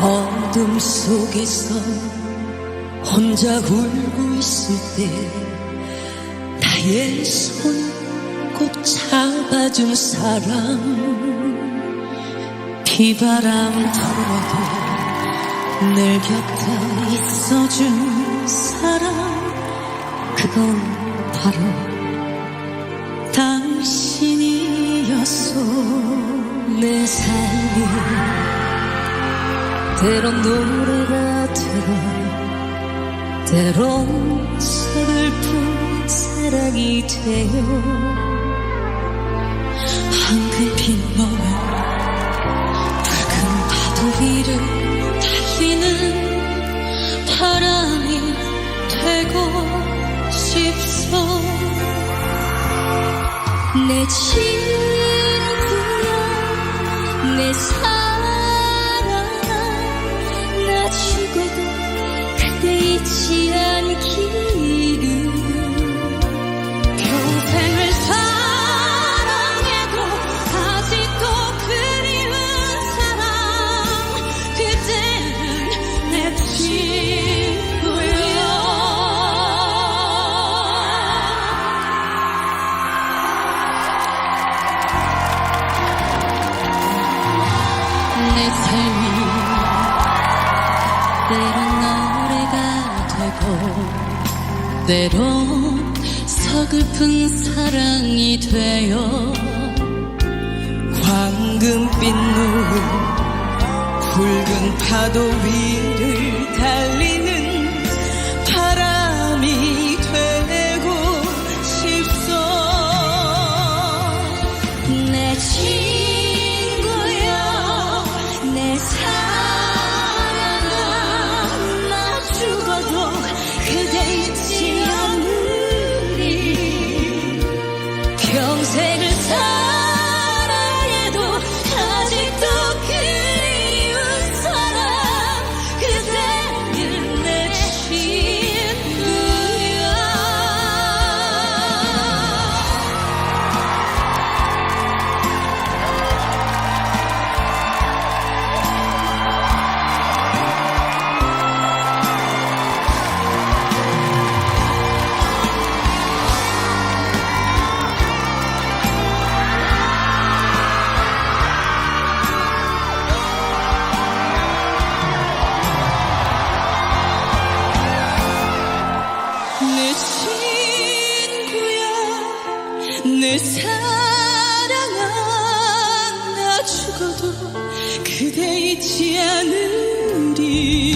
어둠 속에서 혼자 울고 있을 때 나의 손 꼭 잡아준 사람. 비바람 불어도 늘 곁에 있어준 사람. 그건 바로 당신이었어 내 삶이 때론 노래가 되고 때론 서글픈 사랑이 되어 황금빛 너와 붉은 파도 위를 달리는 바람이 되고 싶소. 내 친구야 내 사랑 때론 서글픈 사랑이 되어 황금빛 눈 붉은 파도 위를 달리는 바람이 되고 싶소. 내 친구여 내 사랑 내 사랑아 나 죽어도 그대 잊지 않으리